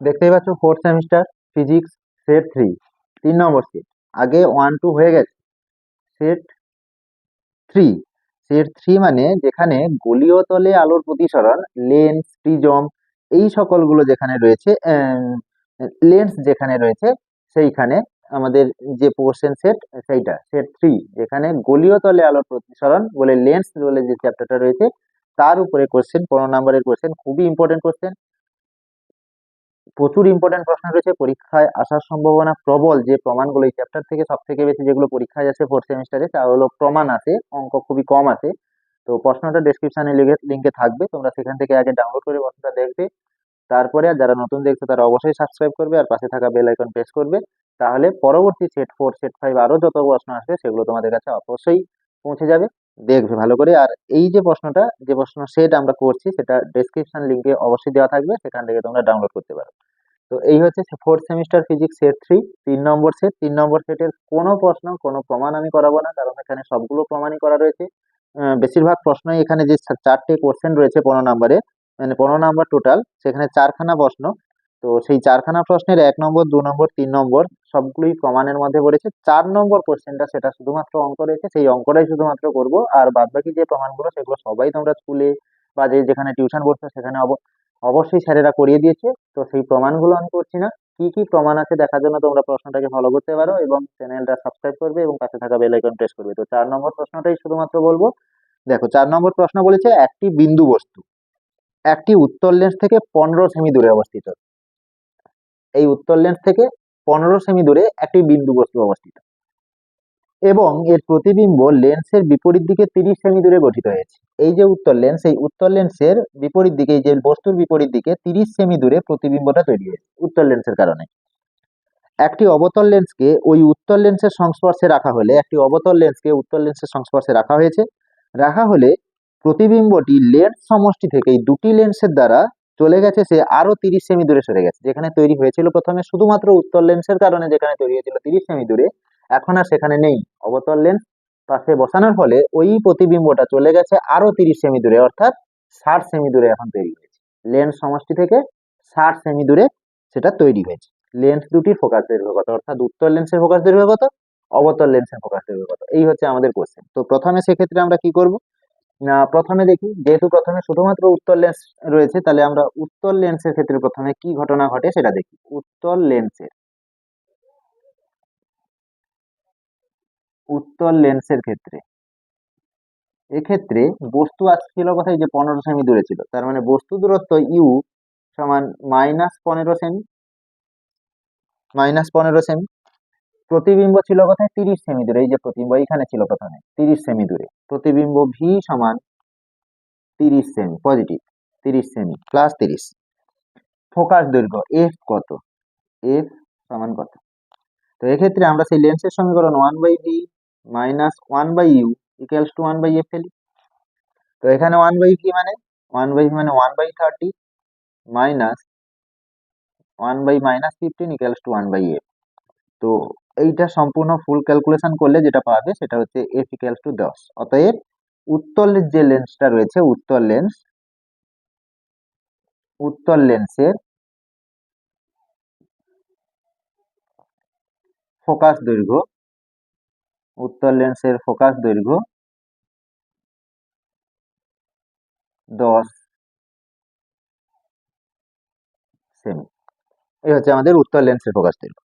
দেখতেই পাচ্ছ fourth semester physics set three তিন নম্বর সেট আগে ওয়ান টু হয়ে গেছে। সেট থ্রি সেট থ্রি মানে যেখানে গলীয় তলে আলোর প্রতিসরণ লেন্স প্রিজম এই সকলগুলো যেখানে রয়েছে লেন্স যেখানে রয়েছে, সেইখানে আমাদের যে পোর্শন সেট সেইটা সেট থ্রি যেখানে গলীয় তলে আলোর প্রতিসরণ বলে লেন্স বলে যে চ্যাপ্টারটা রয়েছে, তার উপরে কোশ্চেন পনেরো নম্বরের কোশ্চেন খুবই ইম্পর্টেন্ট কোশ্চেন প্রচুর ইম্পর্টেন্ট প্রশ্ন রয়েছে। পরীক্ষায় আসার সম্ভাবনা প্রবল। যে প্রমাণগুলো এই চ্যাপ্টার থেকে সব থেকে বেশি যেগুলো পরীক্ষায় আসে ফোর্থ সেমিস্টারে তা হলো প্রমাণ আছে, অঙ্ক খুবই কম আছে। তো প্রশ্নটা ডেসক্রিপশনে লিঙ্কে থাকবে। তোমরা সেখান থেকে আগে ডাউনলোড করে প্রশ্নটা দেখবে। তারপরে আর যারা নতুন দেখছ, তারা অবশ্যই সাবস্ক্রাইব করবে আর পাশে থাকা বেল আইকন প্রেস করবে। তাহলে পরবর্তী সেট ফোর সেট ফাইভ আরও যত প্রশ্ন আসবে, সেগুলো তোমাদের কাছে অবশ্যই পৌঁছে যাবে। দেখবে ভালো করে। আর এই যে প্রশ্নটা, যে প্রশ্ন সেট আমরা করছি, সেটা ডেসক্রিপশন লিঙ্কে অবশ্যই দেওয়া থাকবে। সেখান থেকে তোমরা ডাউনলোড করতে পারো। তো এই হচ্ছে fourth semester physics set three তিন নম্বর সেট তিন নম্বর সেটের কোনো প্রশ্ন, কোনো প্রমাণ আমি করাবো না, কারণ এখানে সবগুলো প্রমাণই করা রয়েছে। বেশিরভাগ প্রশ্নই এখানে যে চারটে কোশ্চেন রয়েছে পনেরো নম্বরে মানে পনেরো নম্বর টোটাল সেখানে চারখানা প্রশ্ন। তো সেই চারখানা প্রশ্নের এক নম্বর, দু নম্বর, তিন নম্বর, সবগুলোই প্রমাণের মধ্যে পড়েছে। চার নম্বর কোশ্চেনটা সেটা শুধুমাত্র অঙ্ক রয়েছে, সেই অঙ্কটাই শুধুমাত্র করব, আর বাদ বাকি যে প্রমাণগুলো, সেগুলো সবাই তোমরা স্কুলে বা যে যেখানে টিউশন পড়ছো সেখানে অবশ্যই স্যারেরা করিয়ে দিয়েছে। তো সেই প্রমাণগুলো আমি করছি না। কি কি প্রমাণ আছে দেখার জন্য তোমরা প্রশ্নটাকে ফলো করতে পারো এবং চ্যানেলটা সাবস্ক্রাইব করবে এবং পাশে থাকা বেল আইকন প্রেস করবে। তো চার নম্বর প্রশ্নটাই শুধুমাত্র বলব। দেখো, চার নম্বর প্রশ্ন বলেছে একটি বিন্দু বস্তু, একটি উত্তর লেন্স থেকে পনেরো সেমি দূরে অবস্থিত। এই উত্তর লেন্স থেকে পনেরো সেমি দূরে একটি বিন্দু বস্তু অবস্থিত। এবং এর প্রতিবিম্ব লেন্সের বিপরীত দিকে তিরিশ সেমি দূরে গঠিত হয়েছে। এই যে উত্তর লেন্স, এই উত্তর লেন্সের বিপরীত দিকে, এই যে বস্তুর বিপরীত দিকে তিরিশ সেমি দূরে প্রতিবিম্বটা তৈরি হয়েছে উত্তর লেন্সের কারণে। একটি অবতল লেন্সকে ওই উত্তর লেন্সের সংস্পর্শে রাখা হলে, একটি অবতল লেন্সকে উত্তর লেন্সের সংস্পর্শে রাখা হয়েছে। রাখা হলে প্রতিবিম্বটি লেন্স সমষ্টি থেকে এই দুটি লেন্সের দ্বারা চলে গেছে, সে আরও তিরিশ সেমি দূরে সরে গেছে। যেখানে তৈরি হয়েছিল প্রথমে শুধুমাত্র উত্তর লেন্সের কারণে, যেখানে তৈরি হয়েছিল তিরিশ সেমি দূরে এখন আর সেখানে নেই। অবতল লেন্স পাশে বসানোর ফলে ওই প্রতিবিম্বটা চলে গেছে আরও তিরিশ সেমি দূরে, অর্থাৎ ষাট সেমি দূরে এখন তৈরি হয়েছে। লেন্স সমষ্টি থেকে ষাট সেমি দূরে সেটা তৈরি হয়েছে। লেন্স দুটির ফোকাস দৈর্ঘ্য কত অর্থাৎ উত্তর লেন্সের ফোকাস দৈর্ঘ্য কত অবতল লেন্সের ফোকাস দৈর্ঘ্য কত এই হচ্ছে আমাদের কোশ্চেন তো প্রথমে সেক্ষেত্রে আমরা কি করব? না, প্রথমে দেখি, যেহেতু প্রথমে শুধুমাত্র উত্তর লেন্স রয়েছে, তাহলে আমরা উত্তর লেন্সের ক্ষেত্রে প্রথমে কি ঘটনা ঘটে সেটা দেখি। উত্তর লেন্সের উত্তর লেন্সের ক্ষেত্রে। এক্ষেত্রে বস্তু আসছিল কোথায় যে পনেরো সেমি দূরে ছিল, তার মানে বস্তু দূরত্ব ইউ সমান মাইনাস পনেরো সেমি মাইনাস পনেরো সেমি। প্রতিবিম্ব ছিল কোথায়? তিরিশ সেমি দূরে। এই যে প্রতিবিম্ব, এইখানে ছিল প্রথমে, তিরিশ সেমি দূরে। প্রতিবিম্ব ভি সমান তিরিশ সেমি পজিটিভ তিরিশ সেমি প্লাস তিরিশ। ফোকাস দৈর্ঘ্য এফ কত? এফ সমান কত? তো এক্ষেত্রে আমরা সেই লেন্সের সমীকরণ one by V minus one by U equals to one by F ফেলি তো এখানে ওয়ান বাই ভি মানে ওয়ান বাই মানে one by thirty minus one by minus fifteen equals to one by F তো এইটা সম্পূর্ণ ফুল ক্যালকুলেশন করলে যেটা পাবে সেটা হচ্ছে এফ ইকুয়ালস টু দশ। অতএব উত্তর যে লেন্সটা রয়েছে উত্তর লেন্স উত্তর লেন্সের ফোকাস দৈর্ঘ্য উত্তর লেন্সের ফোকাস দৈর্ঘ্য দশ সেমি এই হচ্ছে আমাদের উত্তর লেন্সের ফোকাস দৈর্ঘ্য।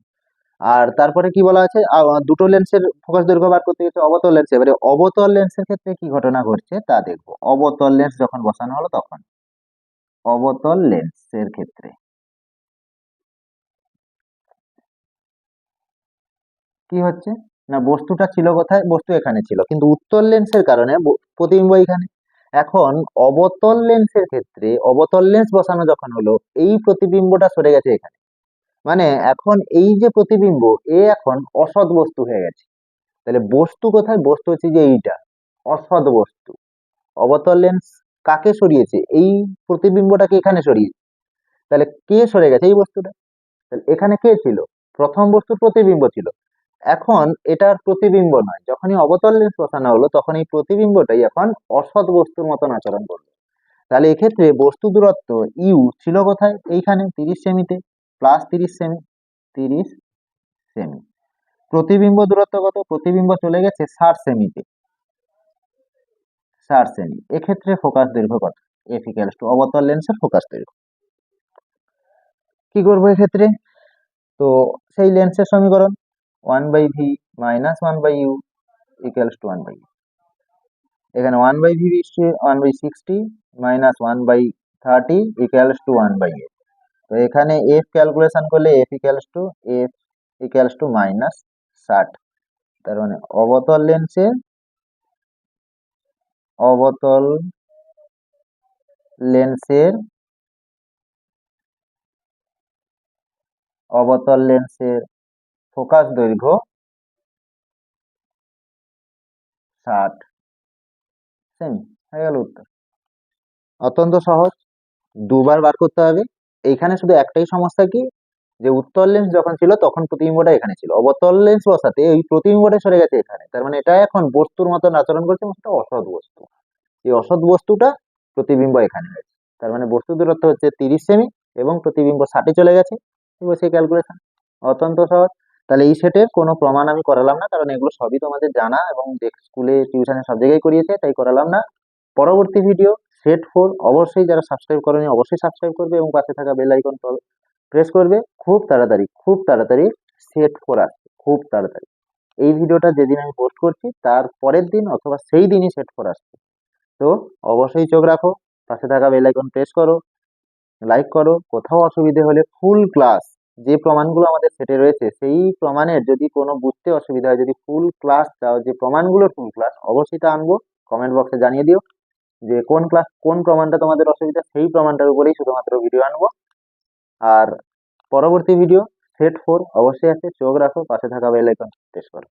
আর তারপরে কি বলা আছে? দুটো লেন্সের ফোকাস দৈর্ঘ্য বার করতে গেছে, অবতল লেন্স এবারে অবতল লেন্সের ক্ষেত্রে কি ঘটনা ঘটছে তা দেখব। অবতল লেন্স যখন বসানো হলো তখন। অবতল লেন্সের ক্ষেত্রে। কি হচ্ছে? না, বস্তুটা ছিল কোথায়? বস্তু এখানে ছিল। কিন্তু উত্তর লেন্সের কারণে প্রতিবিম্ব এখানে। এখন অবতল লেন্সের ক্ষেত্রে অবতল লেন্স বসানো যখন হলো, এই প্রতিবিম্বটা সরে গেছে এখানে। মানে এখন এই যে প্রতিবিম্ব, এ এখন অসৎ বস্তু হয়ে গেছে। তাহলে বস্তু কোথায়? বস্তু হচ্ছে যে এইটা। অসৎ বস্তু। অবতল লেন্স কাকে সরিয়েছে? এই প্রতিবিম্বটাকে এখানে সরিয়েছে তাহলে কে সরে গেছে এই বস্তুটা? তাহলে এখানে কে ছিল? প্রথম বস্তুর প্রতিবিম্ব ছিল। এখন এটার প্রতিবিম্ব নয়। যখনই অবতল লেন্স বসানো হলো তখন এই প্রতিবিম্বটাই এখন অসৎ বস্তুর মতন আচরণ করবে। তাহলে এক্ষেত্রে বস্তু দূরত্ব ইউ ছিল কোথায়? এইখানে তিরিশ সেমিতে প্লাস তিরিশ সেমি তিরিশ সেমি। প্রতিবিম্ব দূরত্ব কত? প্রতিবিম্ব চলে গেছে ষাট সেমিতে। ষাট সেমি। এক্ষেত্রে ফোকাস দৈর্ঘ্য কত? এফ ইকুয়ালস টু অবতল লেন্সের ফোকাস দৈর্ঘ্য। কি করব এক্ষেত্রে? তো সেই লেন্সের সমীকরণ one by V minus one by U equals to one by U এখানে one by V one by sixty minus one by thirty equals to one by A তো এখানে এফ ক্যালকুলেশন করলে F equals to F equals to minus ষাট। তার মানে অবতল লেন্সের অবতল লেন্সের অবতল লেন্সের ফোকাস দৈর্ঘ্য ষাট। সেমি, হয়ে গেল উত্তর। অত্যন্ত সহজ। দুবার বার করতে হবে। এইখানে শুধু একটাই সমস্যা কি? যে উত্তর লেন্স যখন ছিল, তখন প্রতিবিম্বটা এখানে ছিল। অবতল লেন্স বসাতে ওই প্রতিবিম্বটা সরে গেছে এখানে। তার মানে এটা এখন বস্তুর মতন আচরণ করছে সেটা অসৎ বস্তু। এই অসৎ বস্তুটা প্রতিবিম্ব এখানে হয়েছে। তার মানে বস্তু দূরত্ব হচ্ছে তিরিশ সেমি, এবং প্রতিবিম্ব ষাটে চলে গেছে। সেই ক্যালকুলেশন অত্যন্ত সহজ। তাহলে এই সেটের কোনো প্রমাণ আমি করালাম না, কারণ এগুলো সবই তোমাদের জানা এবং স্কুলে টিউশনে সব জায়গায় করিয়েছে, তাই করালাম না। পরবর্তী ভিডিও সেট ফোর অবশ্যই যারা সাবস্ক্রাইব করেনি অবশ্যই সাবস্ক্রাইব করবে এবং পাশে থাকা বেল আইকন প্রেস করবে। খুব তাড়াতাড়ি খুব তাড়াতাড়ি সেট ফোর আসবে খুব তাড়াতাড়ি। এই ভিডিওটা যেদিন আমি পোস্ট করছি, তার পরের দিন অথবা সেই দিনই সেট ফোর আসবে তো অবশ্যই চোখ রাখো, পাশে থাকা বেল আইকন প্রেস করো লাইক করো, কোথাও অসুবিধে হলে ফুল ক্লাস যে প্রমাণগুলো আমাদের সেটে রয়েছে, সেই প্রমাণের যদি কোনো বুঝতে অসুবিধা হয়, যদি ফুল ক্লাস চাও যে প্রমাণগুলোর ফুল ক্লাস অবশ্যই তা আনব। কমেন্ট বক্সে জানিয়ে দিও যে কোন ক্লাস কোন প্রমাণটা তোমাদের অসুবিধা, সেই প্রমাণটার উপরেই শুধুমাত্র ভিডিও আনব। আর পরবর্তী ভিডিও সেট ফোর অবশ্যই আছে, চোখ রাখো, পাশে থাকা বেল আইকন প্রেস করো।